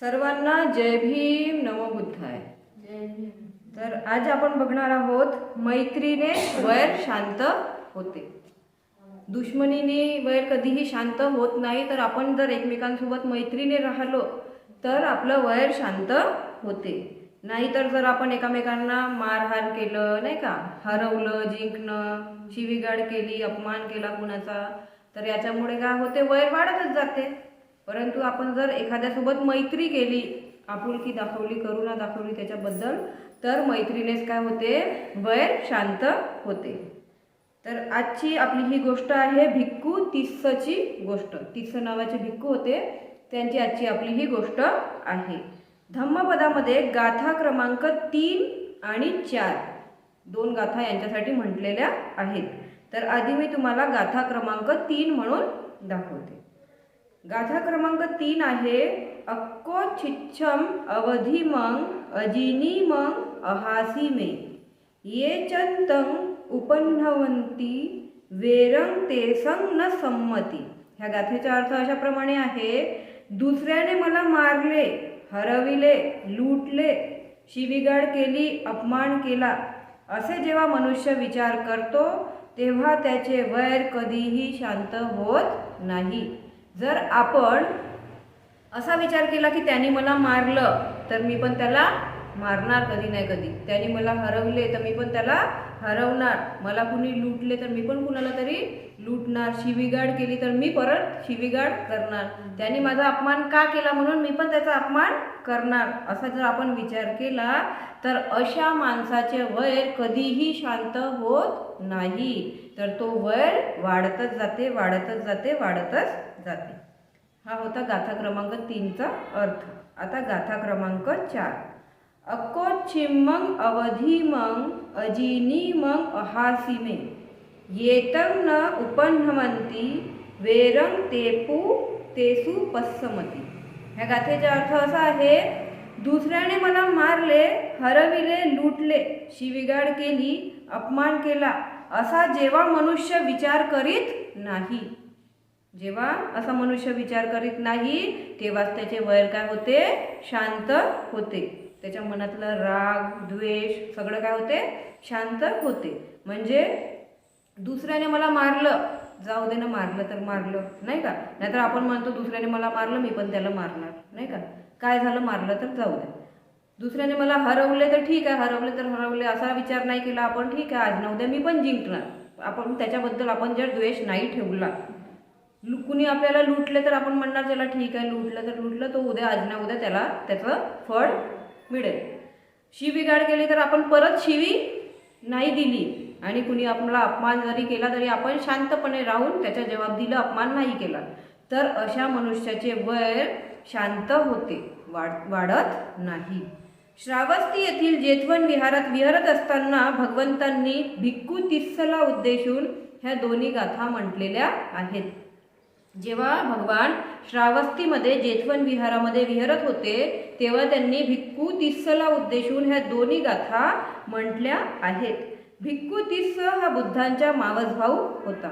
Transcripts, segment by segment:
सर्वांना जय भीम नमो बुद्धाय. तर आज आपण बघणार आहोत मैत्रीने वैर शांत होते. दुश्मनीने वैर कधीही शांत होत नाही तर आपण जर एकमेकांसोबत मैत्रीने राहिलो तर आपलं वैर शांत होते. नाहीतर जर आपण एकामेकांना मारहाण केलं नाही का? हरवलं जिंकणं शिवीगाळ केली अपमान केला कुणाचा तर याच्यामुळे काय होते? वैर वाढतच जाते. परंतु आपण जर एखाद्यासोबत मैत्री केली आपुलकी दाखवली करुणा दाखवली त्याच्याबद्दल तर मैत्रीनेच काय होते? वैर शांत होते. तर आजची आपली ही गोष्ट आहे भिक्खू तिस्सची गोष्ट. तिस्स नावाचे भिक्खू होते त्यांची आजची आपली ही गोष्ट आहे. धम्मपदामध्ये गाथा क्रमांक तीन आणि चार दोन गाथा यांच्यासाठी म्हटलेल्या आहेत. तर आधी मी तुम्हाला गाथा क्रमांक तीन म्हणून दाखवते. गाथा क्रमांक तीन आहे अक्को छिच्छम अवधी मग अजिनी मग अहासी मे. ये चंतंग उपन्हवंती वेरंग तेसंग न संमती. ह्या गाथेचा अर्थ अशाप्रमाणे आहे दुसऱ्याने मला मारले हरविले लुटले शिविगाड केली अपमान केला असे जेव्हा मनुष्य विचार करतो तेव्हा त्याचे वैर कधीही शांत होत नाही. जर आपण असा विचार केला की त्याने मला मारलं तर मी पण त्याला मारणार कधी नाही कधी. त्याने मला हरवले तर मी पण त्याला हरवणार. मला कुणी लुटले तर मी पण कुणाला तरी लुटणार. शिवीगाड केली तर मी परत शिवीगाड करणार. त्याने माझा अपमान का केला म्हणून मी पण त्याचा अपमान करणार. असा जर आपण विचार केला तर अशा माणसाचे वैर कधीही शांत होत नाही. तर तो वैर वाढतच जाते वाढतच जाते वाढतच जाते. हा होता गाथा क्रमांक तीनचा अर्थ. आता गाथा क्रमांक चार. अक्को चिम्मंग अवधी मग अजिनी मग अहासिमे येतं न उपन्हमंती वेरंग तेपू तेसू पस्समती. ह्या गाथेचा अर्थ असा आहे दुसऱ्याने मला मारले हरविले लुटले शिविगाड केली अपमान केला असा जेव्हा मनुष्य विचार करीत नाही. जेव्हा असा मनुष्य विचार करीत नाही तेव्हाच त्याचे वैर काय होते? शांत होते. त्याच्या मनातलं राग द्वेष सगळं काय होते? शांत होते. म्हणजे दुसऱ्याने मला मारलं जाऊ दे ना मारलं तर मारलं नाही का? नाहीतर आपण म्हणतो दुसऱ्याने मला मारलं मी पण त्याला मारणार नाही का? काय झालं? मारलं तर जाऊ दे. दुसऱ्याने मला हरवले तर ठीक आहे हरवले तर हरवले असा विचार नाही केला आपण ठीक आहे आज ना उद्या मी पण जिंकणार. आपण त्याच्याबद्दल आपण जर द्वेष नाही ठेवला कुणी आपल्याला लुटले तर आपण म्हणणार त्याला ठीक आहे लुटलं तर लुटलं तो उद्या आज ना उद्या त्याला त्याचं फळ मिळेल. शिवीगाळ केली तर आपण परत शिवी नाही दिली. आणि कुणी आपला अपमान जरी केला तरी आपण शांतपणे राहून त्याच्या जबाबदीला अपमान नाही केला. तर अशा मनुष्याचे वैर शांत होते वाढ वाढत नाही. श्रावस्ती येथील जेतवन विहारात विहरत असताना भगवंतांनी भिक्खू तिस्सला उद्देशून ह्या दोन्ही गाथा म्हटलेल्या आहेत. जेव्हा भगवान श्रावस्तीमध्ये जेतवन विहारामध्ये विहरत होते तेव्हा त्यांनी भिक्खू तिस्सला उद्देशून ह्या दोन्ही गाथा म्हटल्या आहेत. भिक्खू तिस्स हा बुद्धांच्या मावस भाऊ होता.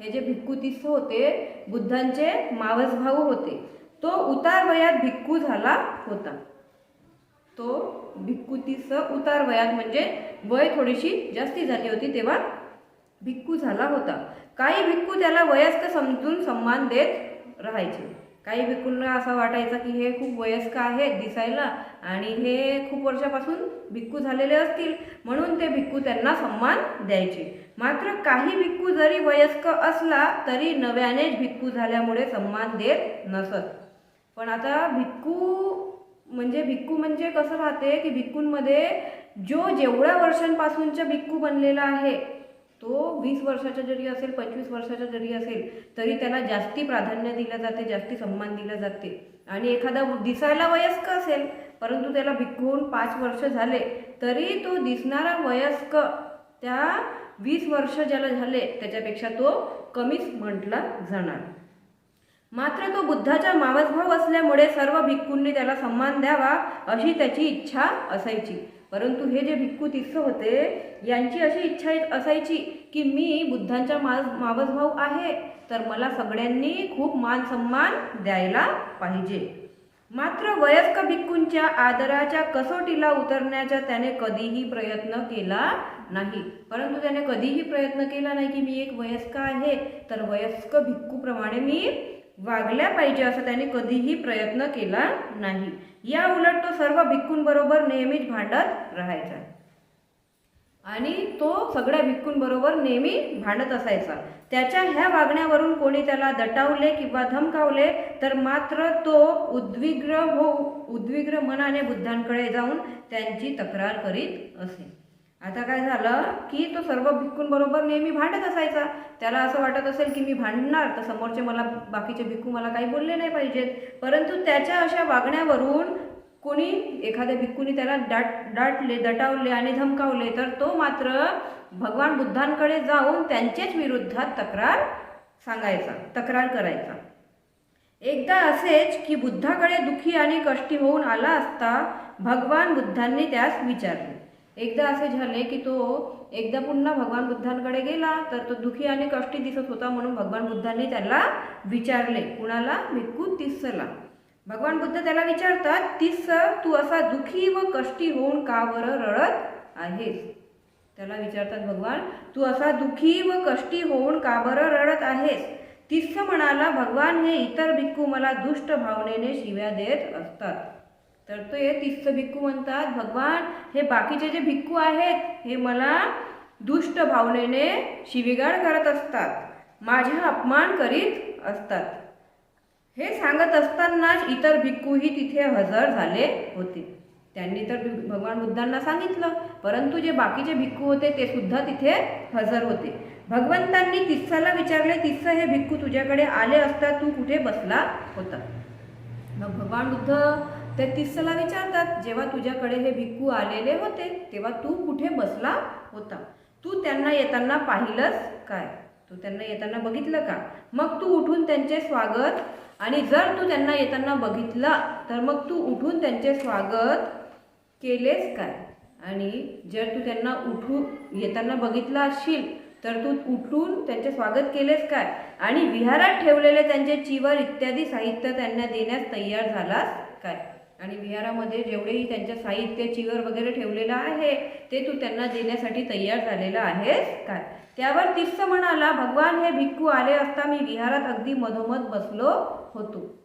हे जे भिक्खू तिस्स होते बुद्धांचे मावस भाऊ होते. तो उतार वयात भिक्खू झाला होता. तो भिक्खू तिस्स उतार वयात म्हणजे वय थोडीशी जास्ती झाली होती तेव्हा भिक्खू झाला होता. काही भिक्खू त्याला वयस्क समजून सन्मान देत राहायचे. काही भिक्खूंना असं वाटायचं की हे खूप वयस्क आहे दिसायला आणि हे खूप वर्षापासून भिक्खू झालेले असतील म्हणून ते भिक्खू त्यांना सन्मान द्यायचे. मात्र काही भिक्खू जरी वयस्क असला तरी नव्यानेच भिक्खू झाल्यामुळे सन्मान देत नसत. पण आता भिक्खू म्हणजे भिक्खू म्हणजे कसं राहते की भिक्खूंमध्ये जो जेवढ्या वर्षांपासूनच्या भिक्खू बनलेला आहे तो वीस वर्षाचा जरी असेल पंचवीस वर्षाचा जरी असेल तरी त्याला जास्ती प्राधान्य दिलं जाते जास्ती सन्मान दिलं जाते. आणि एखादा दिसायला वयस्क असेल परंतु त्याला भिक्खून पाच वर्ष झाले तरी तो दिसणारा वयस्क त्या वीस वर्ष ज्याला झाले त्याच्यापेक्षा तो कमीच म्हटला जाणार. मात्र तो बुद्धाचा मावसभाव असल्यामुळे सर्व भिक्खूंनी त्याला सन्मान द्यावा अशी त्याची इच्छा असायची. परंतु हे जे भिक्खू तिस्स होते यांची अशी इच्छा असायची की मी बुद्धांचा माज मावसभाऊ आहे तर मला सगळ्यांनी खूप मान सन्मान द्यायला पाहिजे. मात्र वयस्क भिक्खूंच्या आदराच्या कसोटीला उतरण्याचा त्याने कधीही प्रयत्न केला नाही. परंतु त्याने कधीही प्रयत्न केला नाही की मी एक वयस्क आहे तर वयस्क भिक्खूप्रमाणे मी वागल्या पाहिजे असं त्याने कधीही प्रयत्न केला नाही. या उलट तो सर्व भिक्कूंबरोबर नेहमीच भांडत राहायचा. आणि तो सगळ्या भिक्कूंबरोबर नेहमी भांडत असायचा. त्याच्या ह्या वागण्यावरून कोणी त्याला दटावले किंवा धमकावले तर मात्र तो उद्विग्र हो उद्विग्र मनाने बुद्धांकडे जाऊन त्यांची तक्रार करीत असे. आता काय झालं की तो सर्व भिक्खूंबरोबर नेहमी भांडत असायचा. त्याला असं वाटत असेल की मी भांडणार तर समोरचे मला बाकीचे भिक्खू मला काही बोलले नाही पाहिजेत. परंतु त्याच्या अशा वागण्यावरून कोणी एखाद्या भिक्खूनी त्याला डाट डाटले दटावले आणि धमकावले तर तो मात्र भगवान बुद्धांकडे जाऊन त्यांचेच विरुद्धात तक्रार सांगायचा तक्रार करायचा. एकदा असेच की बुद्धाकडे दुखी आणि कष्टी होऊन आला असता भगवान बुद्धांनी त्यास विचारले. एकदा असे झाले की तो एकदा पुन्हा भगवान बुद्धांकडे गेला तर तो दुखी आणि कष्टी दिसत होता म्हणून भगवान बुद्धांनी त्याला विचारले. कुणाला? भिक्खू तिस्सला. भगवान बुद्ध त्याला विचारतात तिस तू असा दुखी व कष्टी होऊन का बरं रडत आहेस? त्याला विचारतात भगवान तू असा दुखी व कष्टी होऊन का बरं रडत आहेस? तिस्स म्हणाला भगवान हे इतर भिक्खू मला दुष्ट भावनेने शिव्या देत असतात. तर ते तिस्स भिक्खू म्हणतात भगवान हे बाकीचे जे भिक्खू आहेत हे मला दुष्ट भावनेने शिवीगाळ करत असतात. माझा अपमान करीत असतात. हे सांगत असतानाच इतर भिक्खूही तिथे हजर झाले होते. त्यांनी तर भगवान बुद्धांना सांगितलं परंतु जे बाकीचे भिक्खू होते ते सुद्धा तिथे हजर होते. भगवंतांनी तिस्साला विचारले तिस्स हे भिक्खू तुझ्याकडे आले असता तू कुठे बसला होता? मग भगवान बुद्ध तर तिसला विचारतात जेव्हा तुझ्याकडे हे भिक्खू आलेले होते तेव्हा तू कुठे बसला होता? तू त्यांना येताना पाहिलंस काय? तू त्यांना येताना बघितलं का? मग तू उठून त्यांचे स्वागत आणि जर तू त्यांना येताना बघितला तर मग तू उठून त्यांचे स्वागत केलेस काय? आणि जर तू त्यांना उठू येताना बघितला असशील तर तू उठून त्यांचे स्वागत केलेस काय? आणि विहारात ठेवलेले त्यांचे चिवर इत्यादी साहित्य त्यांना देण्यास तयार झालास काय? आणि विहारामध्ये जेवढेही त्यांच्या साहित्य चिवर वगैरे ठेवलेलं आहे ते तू त्यांना देण्यासाठी तयार झालेला आहेस काय? त्यावर तिस्स म्हणाला भगवान हे भिक्खू आले असता मी विहारात अगदी मधोमध बसलो होतो.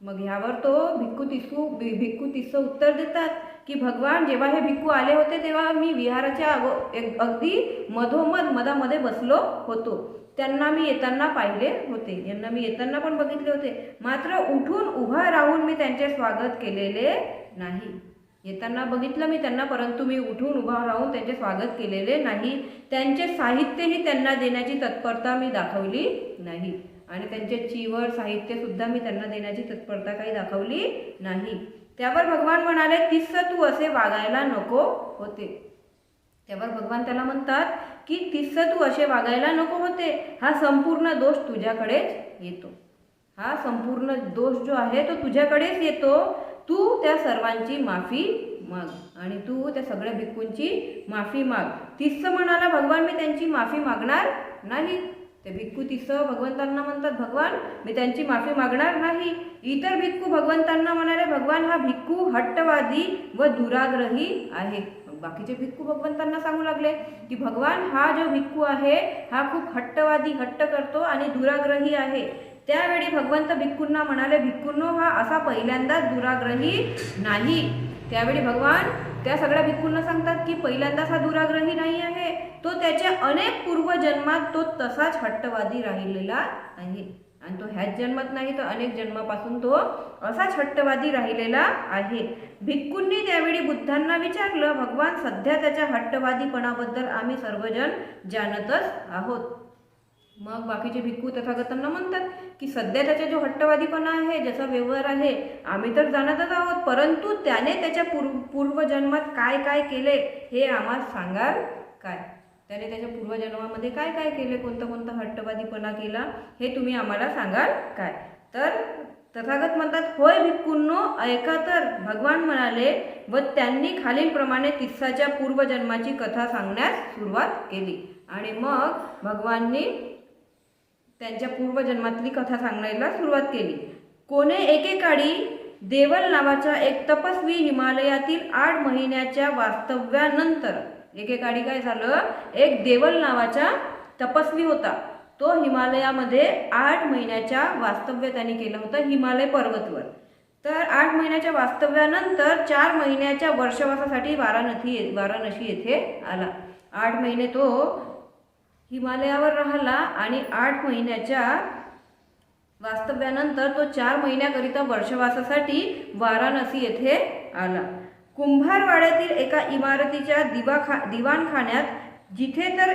मग ह्यावर तो भिक्खू तिस्सू भि- भिक्खू तिस्स उत्तर देतात की भगवान जेव्हा हे भिक्खू आले होते तेव्हा मी विहाराच्या अगो एक- अगदी मधोमध मधामध्ये बसलो होतो. त्यांना मी येताना पाहिले होते. यांना मी येताना पण बघितले होते. मात्र उठून उभा राहून मी त्यांचे स्वागत केलेले नाही. येताना बघितलं मी त्यांना परंतु मी उठून उभा राहून त्यांचे स्वागत केलेले नाही. त्यांचे साहित्यही त्यांना देण्याची तत्परता मी दाखवली नाही. आणि त्यांचे चिवर साहित्य सुद्धा मी त्यांना देण्याची तत्परता काही दाखवली नाही. त्यावर भगवान म्हणाले तिस्स तू असे वागायला नको होते. त्यावर भगवान त्याला म्हणतात की तिस्स तू असे वागायला नको होते. हा संपूर्ण दोष तुझ्याकडेच येतो. हा संपूर्ण दोष जो आहे तो तुझ्याकडेच येतो. तू त्या सर्वांची माफी माग आणि तू त्या सगळ्या भिक्खूंची माफी माग. तिस्स म्हणाला भगवान मी त्यांची माफी मागणार नाही. ते भिक्खू तिस्स भगवंतांना म्हणतात भगवान मी त्यांची माफी मागणार नाही. इतर भिक्खू भगवंतांना म्हणाले भगवान हा भिक्खू हट्टवादी व दुराग्रही आहे. बाकीचे भिक्खू भगवंतांना सांगू लागले की भगवान हा जो भिक्खू आहे हा खूप हट्टवादी हट्ट करतो आणि दुराग्रही आहे. त्यावेळी भगवंत भिक्खूंना म्हणाले भिक्खूंनो हा असा पहिल्यांदाच दुराग्रही नाही. त्यावेळी भगवान त्या सगळ्या भिक्खूंना सांगतात की पहिल्यांदाच हा दुराग्रही नाही आहे. तो त्याच्या अनेक पूर्वजन्मात तो तसाच हट्टवादी राहिलेला आहे. आणि तो ह्याच जन्मात नाही तर अनेक जन्मापासून तो असाच हट्टवादी राहिलेला आहे. भिक्खूंनी त्यावेळी बुद्धांना विचारलं भगवान सध्या त्याच्या हट्टवादीपणाबद्दल आम्ही सर्वजण जाणतच आहोत. मग बाकीचे भिक्खू तथागतांना म्हणतात की सध्या त्याचा जो हट्टवादीपणा आहे ज्याचा व्यवहार आहे आम्ही तर जाणतच आहोत परंतु त्याने त्याच्या पूर्व पूर्वजन्मात काय काय केले हे आम्हाला सांगाल काय? त्याने त्याच्या पूर्वजन्मामध्ये काय काय केले? कोणता कोणता हट्टवादीपणा केला? हे तुम्ही आम्हाला सांगाल काय? तर तथागत म्हणतात होय भिक्खूंनो ऐका तर. भगवान म्हणाले व त्यांनी खालीलप्रमाणे तिस्साच्या पूर्वजन्माची कथा सांगण्यास सुरुवात केली. आणि मग भगवाननी त्यांच्या पूर्वजन्मातली कथा सांगण्याला सुरुवात केली. कोणे एकेकाळी देवल नावाचा एक तपस्वी हिमालयातील आठ महिन्याच्या वास्तव्यानंतर एकेकाळी काय झालं? एक देवल नावाचा तपस्वी होता. तो हिमालयामध्ये आठ महिन्याच्या वास्तव्य त्यांनी केलं होतं हिमालय पर्वतवर. तर आठ महिन्याच्या वास्तव्यानंतर चार महिन्याच्या वर्षवासासाठी वाराणसी वाराणसी येथे आला. आठ महिने तो हिमालयावर राहिला आणि आठ महिन्याच्या वास्तव्यानंतर तो चार महिन्याकरिता वर्षवासासाठी वाराणसी येथे आला. कुंभारवाड्यातील एका इमारतीच्या दिवाखा दिवाणखान्यात जिथे तर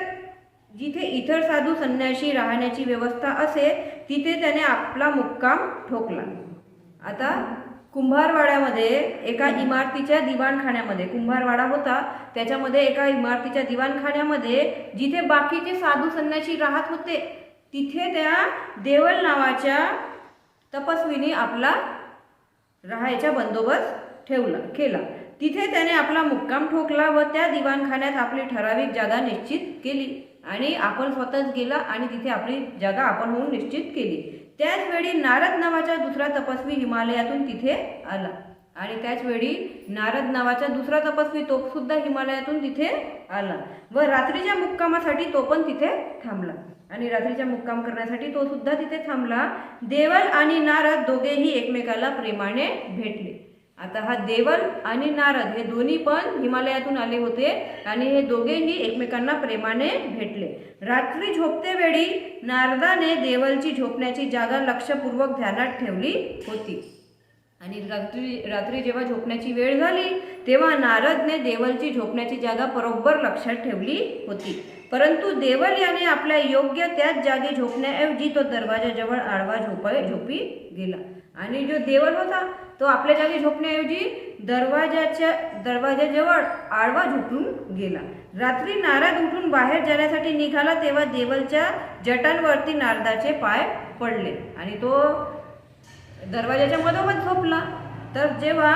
जिथे इतर साधू संन्याशी राहण्याची व्यवस्था असे तिथे त्याने आपला मुक्काम ठोकला. आता कुंभारवाड्यामध्ये एका इमारतीच्या दिवाणखान्यामध्ये कुंभारवाडा होता त्याच्यामध्ये एका इमारतीच्या दिवाणखान्यामध्ये जिथे बाकीचे साधू संन्याशी राहत होते तिथे त्या देवल नावाच्या तपस्वीने आपला राहायचा बंदोबस्त ठेवला केला. तिथे त्याने आपला मुक्काम ठोकला व त्या दिवाणखान्यात आपली ठराविक जागा निश्चित केली आणि आपण स्वतःच गेला आणि तिथे आपली जागा आपण होऊन निश्चित केली. त्याचवेळी नारद नावाचा दुसरा तपस्वी हिमालयातून तिथे आला आणि त्याचवेळी नारद नावाचा दुसरा तपस्वी तोपसुद्धा हिमालयातून तिथे आला व रात्रीच्या मुक्कामासाठी तो पण तिथे थांबला आणि रात्रीच्या मुक्काम करण्यासाठी तो सुद्धा तिथे थांबला. देवल आणि नारद दोघेही एकमेकाला प्रेमाने भेटले. आता हा देवल आणि नारद हे दोन्ही पण हिमालयातून आले होते आणि हे दोघेही एकमेकांना प्रेमाने भेटले. रात्री झोपते वेळी नारदाने देवलची झोपण्याची जागा लक्षपूर्वक ध्यानात ठेवली होती. आणि रात्री रात्री जेव्हा झोपण्याची वेळ झाली तेव्हा नारदने देवलची झोपण्याची जागा बरोबर लक्षात ठेवली होती. परंतु देवल याने आपल्या योग्य त्याच जागी झोपण्याऐवजी तो दरवाजाजवळ आडवा झोपाय झोपी गेला. आणि जो देवल होता तो आपल्या जागी झोपण्याऐवजी दरवाजाच्या दरवाजाजवळ आडवा झोपून गेला. रात्री नारद उठून बाहेर जाण्यासाठी निघाला तेव्हा देवलच्या जटांवरती नारदाचे पाय पडले आणि तो दरवाजाच्या मधोमध झोपला. तर जेव्हा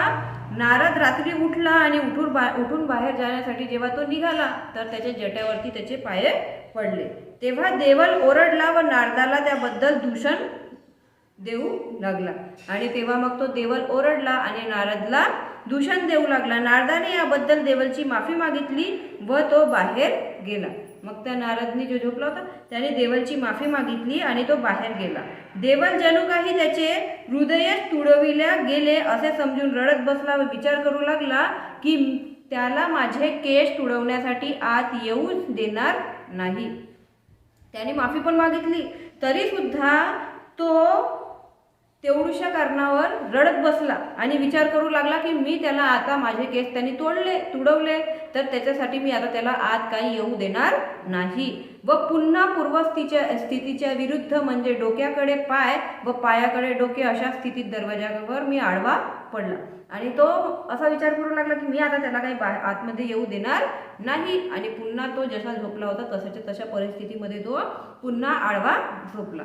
नारद रात्री उठला आणि उठून बा उठून बाहेर जाण्यासाठी जेव्हा तो निघाला तर त्याच्या जट्यावरती त्याचे पाय पडले. तेव्हा देवल ओरडला व नारदाला त्याबद्दल दूषण देऊ लागला. आणि तेव्हा मग तो देवल ओरडला आणि नारदला दूषण देऊ लागला. नारदाने याबद्दल देवलची माफी मागितली व तो बाहेर गेला. मग त्या नारदने जो झोपला होता त्याने देवलची माफी मागितली आणि तो बाहेर गेला. देवल जणू काही त्याचे हृदयच तुडविल्या गेले असे समजून रडत बसला व विचार करू लागला की त्याला माझे केश तुडवण्यासाठी आत येऊच देणार नाही. त्याने माफी पण मागितली. तरी सुद्धा तो तेवढ्याशा कारणावर रडत बसला आणि विचार करू लागला की मी त्याला आता माझे केस त्यांनी तोडले तुडवले तर त्याच्यासाठी मी आता त्याला आत काही येऊ देणार नाही. व पुन्हा पूर्वस्थितीच्या स्थितीच्या विरुद्ध म्हणजे डोक्याकडे पाय व पायाकडे डोके अशा स्थितीत दरवाजावर मी आडवा पडला. आणि तो असा विचार करू लागला की मी आता त्याला काही बा आतमध्ये येऊ देणार नाही. आणि पुन्हा तो जसा झोपला होता तसाच्या तशा परिस्थितीमध्ये तो पुन्हा आडवा झोपला.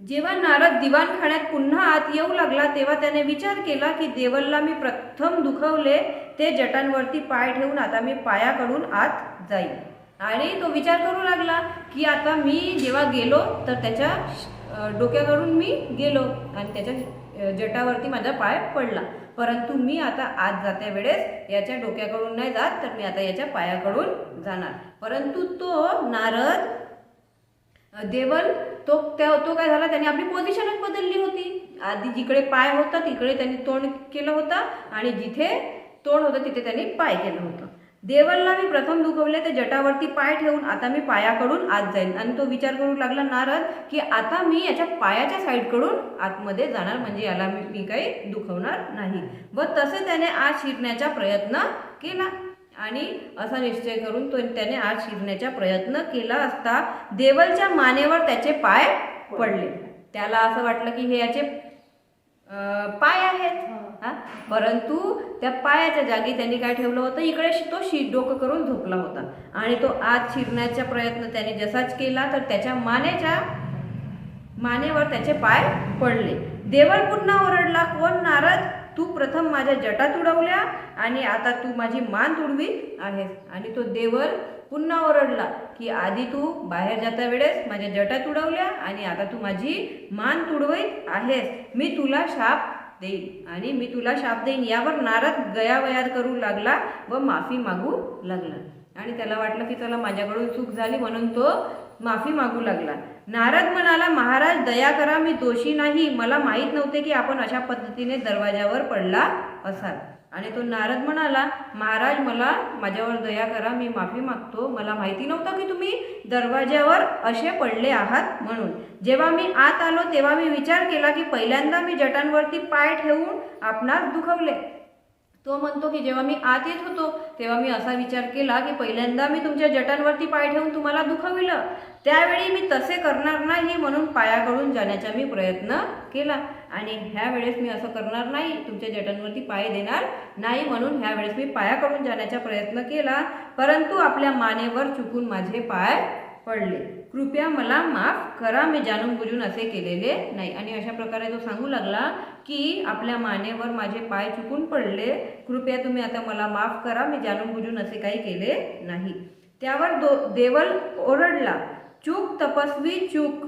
जेव्हा नारद दिवाणखाण्यात पुन्हा आत येऊ लागला तेव्हा त्याने विचार केला की देवलला मी प्रथम दुखवले ते जटांवरती पाय ठेवून आता मी पायाकडून आत जाईल आणि तो विचार करू लागला की आता मी जेव्हा गेलो तर त्याच्या डोक्याकडून मी गेलो आणि त्याच्या जटावरती माझा पाय पडला. परंतु मी आता आत जात्या वेळेस याच्या डोक्याकडून नाही जात तर मी आता याच्या पायाकडून जाणार. परंतु तो नारद देवल तो त्या तो काय झाला? त्याने आपली पोझिशनच बदलली होती. आधी जिकडे पाय होता तिकडे त्यांनी तोंड केलं होतं आणि जिथे तोंड होतं तिथे त्यांनी पाय केलं होतं. देवलला मी प्रथम दुखवले ते जटावरती पाय ठेवून आता मी पायाकडून आत जाईल आणि तो विचार करू लागला नारद की आता मी याच्या पायाच्या साईडकडून आतमध्ये जाणार म्हणजे याला मी मी काही दुखवणार नाही. व तसे त्याने आत शिरण्याचा प्रयत्न केला. आणि असा निश्चय करून तो त्याने आत शिरण्याचा प्रयत्न केला असता देवलच्या मानेवर त्याचे पाय पडले. त्याला असं वाटलं की हे याचे पाय आहेत. हा. परंतु त्या पायाच्या जागी त्यांनी काय ठेवलं होतं? इकडे तो शी डोकं करून झोपला होता. आणि तो आत शिरण्याचा प्रयत्न त्याने जसाच केला तर त्याच्या मानेच्या मानेवर त्याचे पाय पडले. देवल पुन्हा ओरडला कोण नारद? तू प्रथम माझ्या जटा तुडवल्या आणि आता तू माझी मान तुडवीत आहेस. आणि तो देवल पुन्हा ओरडला की आधी तू बाहेर जाता वेळेस माझ्या जटा तुडवल्या आणि आता तू माझी मान तुडवत आहेस. मी तुला शाप देईन आणि मी तुला शाप देईन. यावर नारद गयावयात करू लागला व माफी मागू लागला. आणि त्याला वाटलं की चला माझ्याकडून चूक झाली म्हणून तो माफी मागू लागला. नारद म्हणाला महाराज दया करा मी दोषी नाही. मला माहीत नव्हते की आपण अशा पद्धतीने दरवाजावर पडला असाल. आणि तो नारद म्हणाला महाराज मला माझ्यावर दया करा मी माफी मागतो. मला माहिती नव्हतं की तुम्ही दरवाज्यावर असे पडले आहात म्हणून. जेव्हा मी आत आलो तेव्हा मी विचार केला की पहिल्यांदा मी जटांवरती पाय ठेवून आपणास दुखवले. तो म्हणतो की जेव्हा मी आत येत होतो तेव्हा मी असा विचार केला की पहिल्यांदा मी तुमच्या जटांवरती पाय ठेवून तुम्हाला दुखविलं त्यावेळी मी तसे करणार नाही म्हणून पायाकडून जाण्याचा मी प्रयत्न केला. आणि ह्या वेळेस मी असं करणार नाही तुमच्या जटांवरती पाय देणार नाही म्हणून ह्या वेळेस मी पायाकडून जाण्याचा प्रयत्न केला. परंतु आपल्या मानेवर चुकून माझे पाय पडले. कृपया मला माफ करा मी जाणून बुजून असे केलेले नाही. आणि अशा प्रकारे तो सांगू लागला की आपल्या मानेवर माझे पाय चुकून पडले. कृपया तुम्ही आता मला माफ करा मी जाणून बुजून असे काही केले नाही. त्यावर दो देवल ओरडला चूक तपस्वी चूक.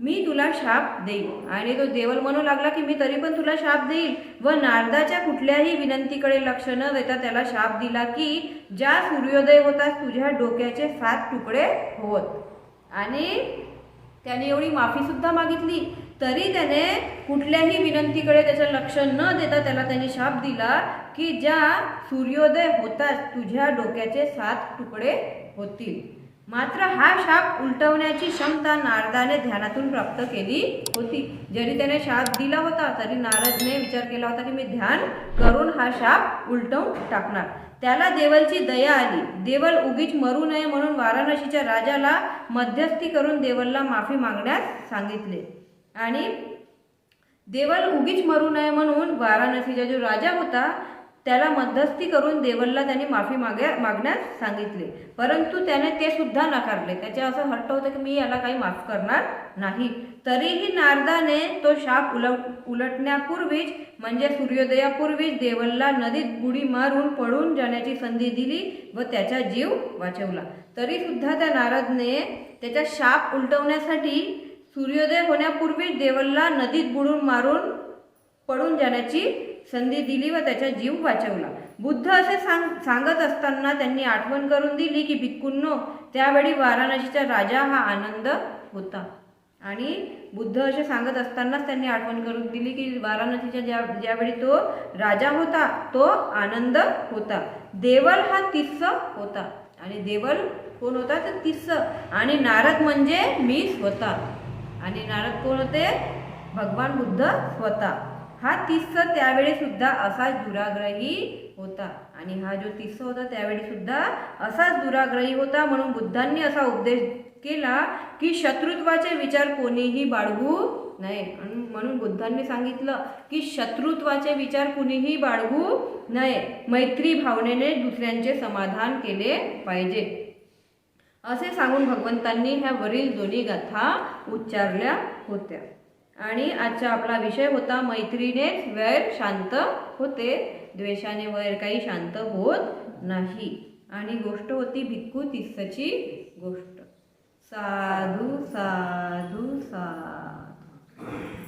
मी तुला शाप देईन. आणि तो देवल म्हणू लागला की मी तरी पण तुला शाप देईल व नारदाच्या कुठल्याही विनंतीकडे लक्ष न देता त्याला शाप दिला की ज्या सूर्योदय होताच तुझ्या डोक्याचे सात तुकडे होत. आणि त्याने एवढी माफी सुद्धा मागितली. तरी त्याने कुठल्याही विनंतीकडे त्याचं लक्ष न देता त्याला त्याने शाप दिला की ज्या सूर्योदय होताच तुझ्या डोक्याचे सात तुकडे होतील. मात्र हा शाप उलटवण्याची क्षमता नारदाने ध्यानातून प्राप्त केली होती. जरी त्याने शाप दिला होता तरी नारदने विचार केला होता की मी ध्यान करून हा शाप उलटवून टाकणार. त्याला देवलची दया आली. देवल उगीच मरू नये म्हणून वाराणसीच्या राजाला मध्यस्थी करून देवलला माफी मागण्यास सांगितले. आणि देवल उगीच मरू नये म्हणून वाराणसीचा जो राजा होता त्याला मध्यस्थी करून देवलला त्याने माफी माग्या मागण्यास सांगितले. परंतु त्याने ते सुद्धा नाकारले. त्याचे असं हट्ट होतं की मी याला काही माफ करणार नाही. तरीही नारदाने तो शाप उलट उलटण्यापूर्वीच म्हणजे सूर्योदयापूर्वीच देवलला नदीत बुडी मारून पडून जाण्याची संधी दिली व त्याचा जीव वाचवला. तरीसुद्धा त्या नारदने त्याचा शाप उलटवण्यासाठी सूर्योदय होण्यापूर्वीच देवलला नदीत बुडून मारून पडून जाण्याची संधी दिली व त्याचा जीव वाचवला. बुद्ध असे सांग सांगत असताना त्यांनी आठवण करून दिली की भिक्कूंनो त्यावेळी वाराणसीचा राजा हा आनंद होता. आणि बुद्ध असे सांगत असतानाच त्यांनी आठवण करून दिली की वाराणसीच्या ज्या ज्यावेळी तो राजा होता तो आनंद होता. देवल हा तिस्स होता. आणि देवल कोण होता? तर तिस्स. आणि नारद म्हणजे मी स्वतः. आणि नारद कोण होते? भगवान बुद्ध स्वतः. हा तिस्स त्यावेळी सुद्धा असाच दुराग्रही होता. आणि हा जो तिस्स होता त्यावेळी सुद्धा असाच दुराग्रही होता म्हणून बुद्धांनी असा उपदेश केला की शत्रुत्वाचे विचार कोणीही बाळगू नये. म्हणून बुद्धांनी सांगितलं की शत्रुत्वाचे विचार कुणीही बाळगू नये. मैत्री भावनेने दुसऱ्यांचे समाधान केले पाहिजे. असे सांगून भगवंतांनी ह्या वरील दोन्ही गाथा उच्चारल्या होत्या. आणि आजचा आपला विषय होता मैत्रीने वैर शांत होते. द्वेषाने वैर काही शांत होत नाही. आणि गोष्ट होती भिक्खू तिस्सची गोष्ट. साधू साधू साधू.